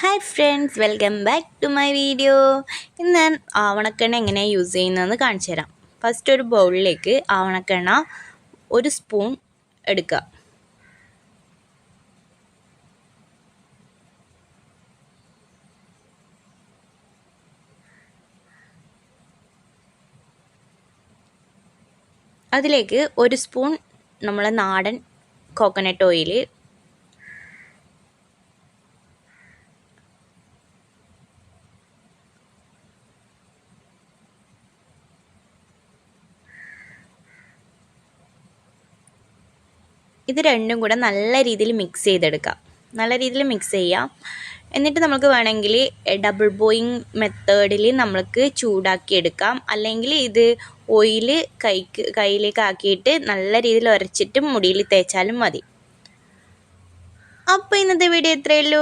Hi friends welcome back to my video ഇന്ന് ഞാൻ ആവണക്കെണ്ണ എങ്ങനെ യൂസ് ചെയ്യുന്നതെന്ന് കാണിച്ചു തരാം. ഫസ്റ്റ് ഒരു ബൗളിലേക്ക് ആവണക്കെണ്ണ ഒരു സ്പൂൺ എടുക്കുക. അതിലേക്ക് ഒരു സ്പൂൺ നമ്മളെ നാടൻ കോക്കനട്ട് ഓയിൽ ഇത് രണ്ടും കൂടെ നല്ല രീതിയിൽ മിക്സ് ചെയ്തെടുക്കാം. നല്ല രീതിയിൽ മിക്സ് ചെയ്യാം. എന്നിട്ട് നമുക്ക് വേണമെങ്കിൽ ഡബിൾ ബോയിങ് മെത്തേഡിൽ നമ്മൾക്ക് ചൂടാക്കി എടുക്കാം. അല്ലെങ്കിൽ ഇത് ഓയിൽ കൈക്ക് കയ്യിലേക്ക് ആക്കിയിട്ട് നല്ല രീതിയിൽ ഉരച്ചിട്ട് മുടിയിൽ തേച്ചാലും മതി. അപ്പോൾ ഇന്നത്തെ വീഡിയോ ഇത്രയേ ഉള്ളൂ.